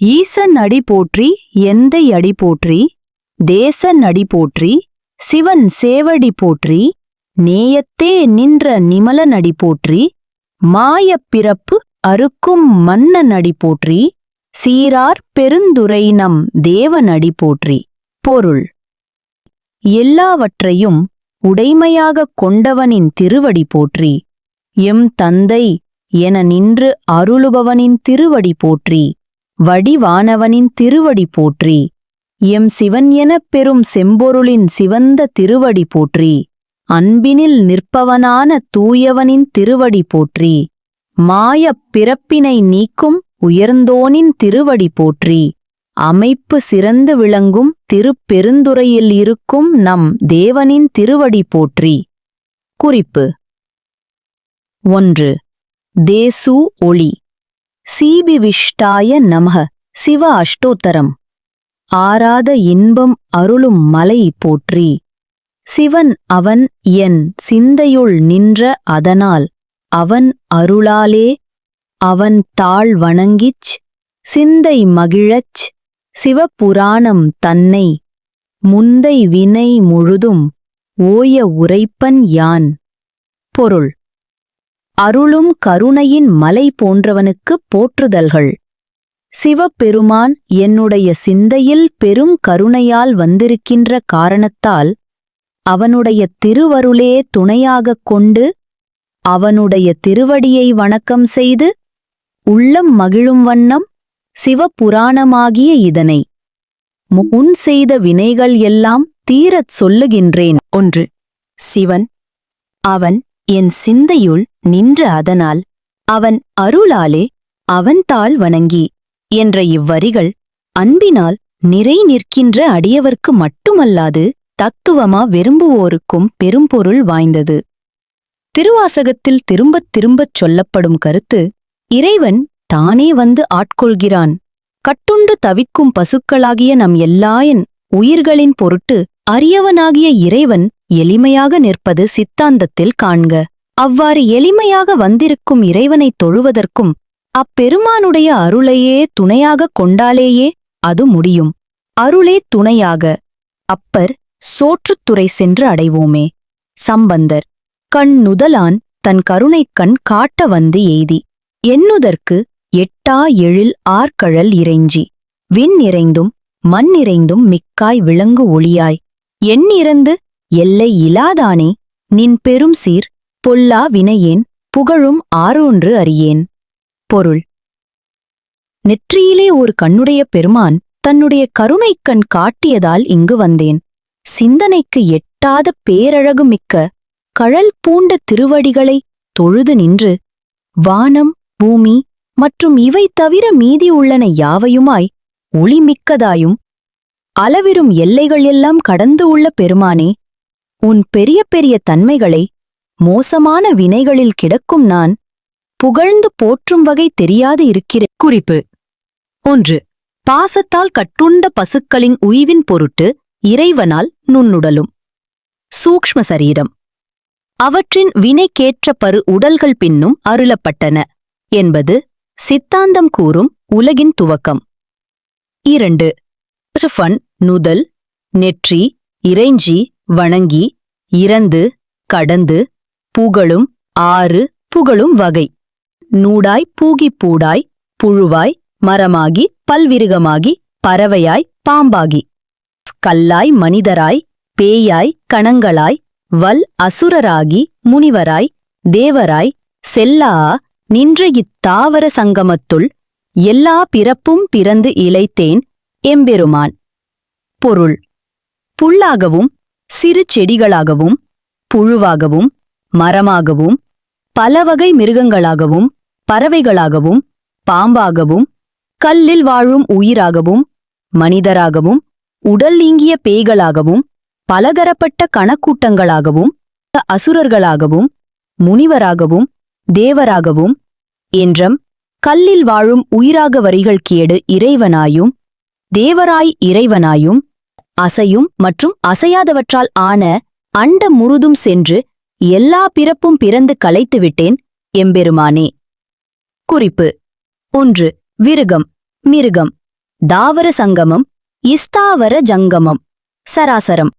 ஈசன் அடி போற்றி எந்தை அடி போற்றி? தேசன் அடி போற்றி சிவன் சேவடி போற்றி நேயத்தே நின்ற நிமலன் அடி போற்றி மாயப் பிறப்பு அறுக்கும் மன்னன் அடி போற்றி சீரார் பெருந்துரை நம் தேவன் அடி போற்றி. பொருள். எல்லாவற்றையும் உடைமையாகக் கொண்டவனின் திருவடி போற்றி எம் தந்தை என நின்று அருளுபவனின் திருவடி போற்றி. வடிவானவனின் திருவடி போற்றி. எம் சிவன் எனப் பெறும் செம்பொருளின் சிவந்த திருவடி போற்றி. அன்பினில் நிற்பவனான தூயவனின் திருவடி போற்றி. மாயப் பிறப்பினை நீக்கும் உயர்ந்தோனின் திருவடி போற்றி. அமைப்பு சிறந்து விளங்கும் திருப்பெருந்துறையில் இருக்கும் நம் தேவனின் திருவடி போற்றி. குறிப்பு. ஒன்று. தேசு ஒளி. சீபிவிஷ்டாய நமக சிவ அஷ்டோத்தரம். ஆராத இன்பம் அருளும் மலை போற்றி. சிவன் அவன் என் சிந்தையுள் நின்ற அதனால். அவன் அருளாலே அவன் தாழ் வணங்கிச் சிந்தை மகிழச் சிவபுராணம் தன்னை. முந்தை வினை முழுதும் ஓய உரைப்பன் யான். பொருள். அருளும் கருணையின் மலை போன்றவனுக்குப் போற்றுதல்கள். சிவபெருமான் என்னுடைய சிந்தையில் பெரும் கருணையால் வந்திருக்கின்ற காரணத்தால் அவனுடைய திருவருளே துணையாகக் கொண்டு அவனுடைய திருவடியை வணக்கம் செய்து உள்ளம் மகிழும் வண்ணம் சிவபுராணமாகிய இதனை முன் செய்த வினைகள் எல்லாம் தீரச் சொல்லுகின்றேன். ஒன்று சிவன். அவன் என் சிந்தையுள் நின்ற அதனால் அவன் அருளாலே அவன்தாள் வணங்கி என்ற இவ்வரிகள் அன்பினால் நிறை நிற்கின்ற அடியவர்க்கு மட்டுமல்லாது தத்துவமா விரும்புவோருக்கும் பெரும்பொருள் வாய்ந்தது. திருவாசகத்தில் திரும்பத் திரும்பச் சொல்லப்படும் கருத்து இறைவன் தானே வந்து ஆட்கொள்கிறான். கட்டுண்டு தவிக்கும் பசுக்களாகிய நம் எல்லாயன் உயிர்களின் பொருட்டு அரியவனாகிய இறைவன் எளிமையாக நிற்பது சித்தாந்தத்தில் காண்க. அவ்வாறு எளிமையாக வந்திருக்கும் இறைவனைத் தொழுவதற்கும் அப்பெருமானுடைய அருளையே துணையாகக் கொண்டாலேயே அது முடியும். அருளே துணையாக. அப்பர் சோற்றுத்துறை சென்று அடைவோமே. சம்பந்தர். கண் நுதலான் தன் கருணைக் கண் காட்ட வந்து எய்தி. எண்ணுதற்கு எட்டா எழில் ஆர்கழல் இறைஞ்சி. விண் நிறைந்தும் மண் நிறைந்தும் மிக்காய் விளங்கு ஒளியாய். எண்ணிறந்து எல்லை இலாதானே நின் பெரும் சீர் பொல்லா வினையேன் புகழும் ஆறொன்று அறியேன். பொருள். நெற்றியிலே ஒரு கண்ணுடைய பெருமான் தன்னுடைய கருணைக் கண் காட்டியதால் இங்கு வந்தேன். சிந்தனைக்கு எட்டாத பேரழகு மிக்க கழல் பூண்ட திருவடிகளை தொழுது நின்று வானம் பூமி மற்றும் இவை தவிர மீதி உள்ளன யாவையுமாய் ஒளிமிக்கதாயும் அளவிரும் எல்லைகள் எல்லாம் கடந்து உள்ள பெருமானே உன் பெரிய பெரிய தன்மைகளை மோசமான வினைகளில் கிடக்கும் நான் புகழ்ந்து போற்றும் வகை தெரியாது இருக்கிற குறிப்பு. ஒன்று பாசத்தால் கட்டுண்ட பசுக்களின் உய்வின் பொருட்டு இறைவனால் நுண்ணுடலும். சூக்ஷ்ம சரீரம். அவற்றின் வினைக்கேற்ற பரு உடல்கள் பின்னும் அருளப்பட்டன என்பது சித்தாந்தம் கூறும் உலகின் துவக்கம். இரண்டு ஃபன் நுதல் நெற்றி இறைஞ்சி வணங்கி இறந்து கடந்து புகழும் ஆறு புகழும் வகை. நூடாய் பூகிப் பூடாய் புழுவாய் மரமாகி பல்விருகமாகி பறவையாய் பாம்பாகி. கல்லாய் மனிதராய் பேயாய் கணங்களாய் வல் அசுரராகி முனிவராய் தேவராய் செல்லா நின்ற இத்தாவர சங்கமத்துள் எல்லா பிறப்பும் பிறந்து இழைத்தேன் எம்பெருமான். பொருள். புல்லாகவும் சிறு செடிகளாகவும் புழுவாகவும் மரமாகவும் பலவகை மிருகங்களாகவும் பறவைகளாகவும் பாம்பாகவும் கல்லில் வாழும் உயிராகவும் மனிதராகவும் உடல் நீங்கிய பேய்களாகவும் பலதரப்பட்ட கணக்கூட்டங்களாகவும் அசுரர்களாகவும் முனிவராகவும் தேவராகவும் என்றம் கல்லில் வாழும் உயிராக வரிகள் கேடு இறைவனாயும் தேவராய் இறைவனாயும் அசையும் மற்றும் அசையாதவற்றால் ஆன அண்ட முழுதும் சென்று எல்லா பிறப்பும் பிறந்து களைத்துவிட்டேன் எம்பெருமானே. குறிப்பு. ஒன்று. விருகம். மிருகம். தாவர சங்கமம். இஸ்தாவர ஜங்கமம். சராசரம்.